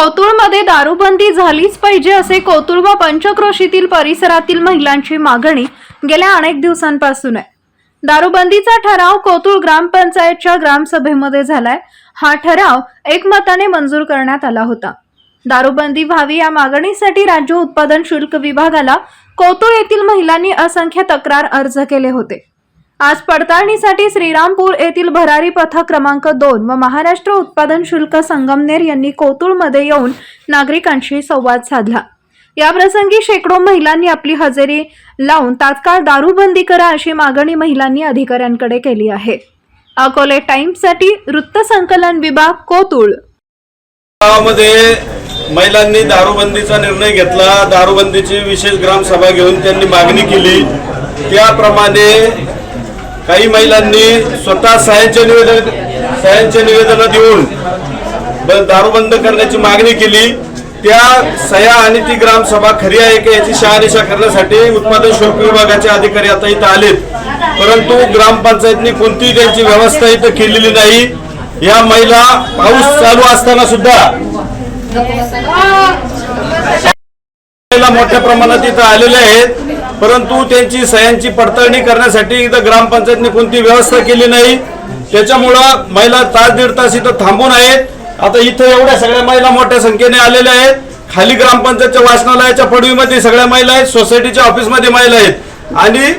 कोतुळमध्ये दारूबंदी झालीच पाहिजे असे कोतुळ व पंचक्रोशीतील परिसरातील महिलांची मागणी गेल्या अनेक दिवसांपासून आहे दारूबंदीचा ठराव कोतुळ ग्रामपंचायतच्या ग्रामसभेमध्ये झालाय. हा ठराव एकमताने मंजूर करण्यात आला होता. दारूबंदी व्हावी या मागणीसाठी राज्य उत्पादन शुल्क विभागाला कोतुळ येथील महिलांनी असंख्य तक्रार अर्ज केले होते. आज पडताळणीसाठी श्रीरामपूर येथील भरारी पथक क्रमांक दोन व महाराष्ट्र उत्पादन शुल्क संगमनेर यांनी कोतुळमध्ये येऊन नागरिकांशी संवाद साधला. याप्रसंगी शेकडो महिलांनी आपली हजेरी लावून तात्काळ दारूबंदी करा अशी मागणी महिलांनी अधिकाऱ्यांकडे केली आहे. अकोले टाइम्ससाठी वृत्तसंकलन विभाग कोतुळ. गावामध्ये महिलांनी दारूबंदीचा निर्णय घेतला. दारूबंदीची विशेष ग्रामसभा घेऊन त्यांनी मागणी केली. त्याप्रमाणे काही महिलांनी स्वतः सह्यांचे निवेदन सह्यांचे निवेदन देऊन ब- दारू बंद करण्याची मागणी केली. त्या सह्या आणि ती ग्रामसभा खरी आहे का याची शहानिशा करण्यासाठी उत्पादन शुल्क विभागाचे अधिकारी आता इथं आलेत. परंतु ग्रामपंचायतनी कोणतीही त्यांची व्यवस्था इथं केलेली नाही. या महिला पाऊस चालू असताना सुद्धा महिला मोठ्या प्रमाणात इथं आलेल्या आहेत. परंतु त्यांची सह्यांची पडताळणी करण्यासाठी इथं ग्रामपंचायतने कोणती व्यवस्था केली नाही. त्याच्यामुळं महिला तास दीड तास इथं थांबून आहेत. आता इथं एवढ्या सगळ्या महिला मोठ्या संख्येने आलेल्या आहेत. खाली ग्रामपंचायतच्या वाचनालयाच्या पडवीमध्ये सगळ्या महिला आहेत. सोसायटीच्या ऑफिसमध्ये महिला आहेत. आणि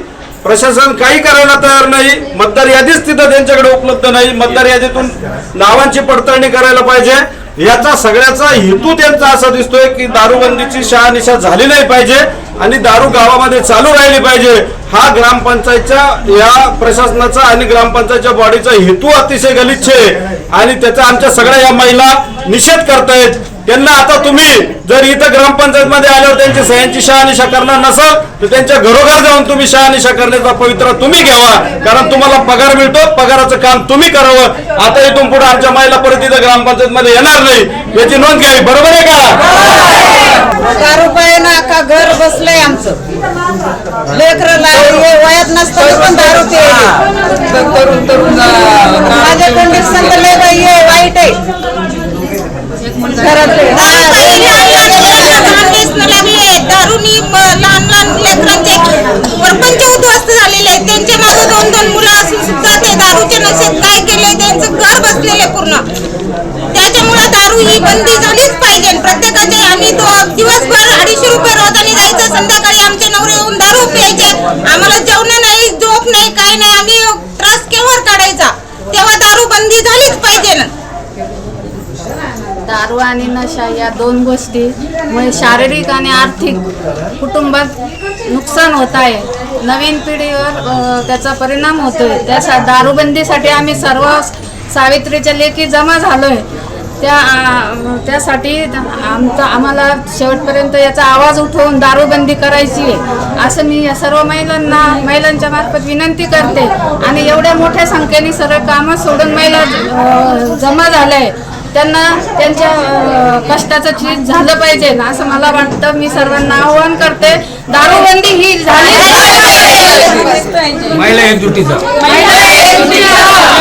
प्रशासन काही करायला तयार नाही. मतदार यादीच तिथं त्यांच्याकडे उपलब्ध नाही. मतदार यादीतून नावांची पडताळणी करायला पाहिजे. याचा सगळ्याचा हेतू त्यांचा असा दिसतोय की दारूबंदीची शहानिशा झाली नाही पाहिजे आणि दारू गावामध्ये चालू राहिली पाहिजे. हा ग्रामपंचायतच्या या प्रशासनाचा आणि ग्रामपंचायतच्या बॉडीचा हेतू अतिशय गलिच्छ आहे. आणि त्याचा आमच्या सगळ्या या महिला निषेध करतायत. त्यांना आता तुम्ही जर इथं ग्रामपंचायत मध्ये आल्यावर त्यांची सह्यांची शहानिशा करणार नसाल तर त्यांच्या घरोघर जाऊन तुम्ही शहानिशा करण्याचा पवित्रा तुम्ही घ्यावा. कारण तुम्हाला पगार मिळतो पगाराचं काम तुम्ही करावं. आता इथून पुढे आमच्या महिला परत इथं ग्रामपंचायत मध्ये येणार नाही. याची नोंद घ्यावी. बरोबर आहे का? दारू रुपयानं अख्खा घर बसलंय आमचं. लेकरं हे वयात नसतं पण दारू पिली तरुण तरुण माझ्या कंडिशन तर लय बाई हे वाईट आहे. दारूनी लहान लहान लेकरांचे प्रपंच उद्ध्वस्त झालेले आहेत. त्यांच्या मागे दोन दोन मुलं असून सुद्धा ते दारूच्या नशेत काय केले त्यांचं घर बसलेले पूर्ण. दारू ही बंदी झालीच पाहिजे. प्रत्येकाचे आम्ही तो दिवसभर अडीचशे रुपये रोजाने जायचं संध्याकाळी आमचे नवरे येऊन दारू प्यायचे. आम्हाला जेवण नाही झोप नाही काय नाही आम्ही त्रास केव्हा काढायचा? तेव्हा दारू बंदी झालीच पाहिजे ना. दारू आणि नशा या दोन गोष्टीमुळे शारीरिक आणि आर्थिक कुटुंबात नुकसान होत आहे. नवीन पिढीवर त्याचा परिणाम होतोय. त्या दारूबंदीसाठी आम्ही सर्व सावित्रीच्या लेखी जमा झालोय. त्या त्यासाठी आमचा आम्हाला शेवटपर्यंत याचा आवाज उठवून दारूबंदी करायची आहे. असं मी या सर्व महिलांना महिलांच्या मार्फत विनंती करते. आणि एवढ्या मोठ्या संख्येने सर्व कामं सोडून महिला जमा झाल्या आहे त्यांना त्यांच्या कष्टाचं चीज झालं पाहिजे ना असं मला वाटतं. मी सर्वांना आवाहन करते. दारूबंदी ही झाली. पाहिजे. महिला एकजुटीचा महिला एकजुटीचा.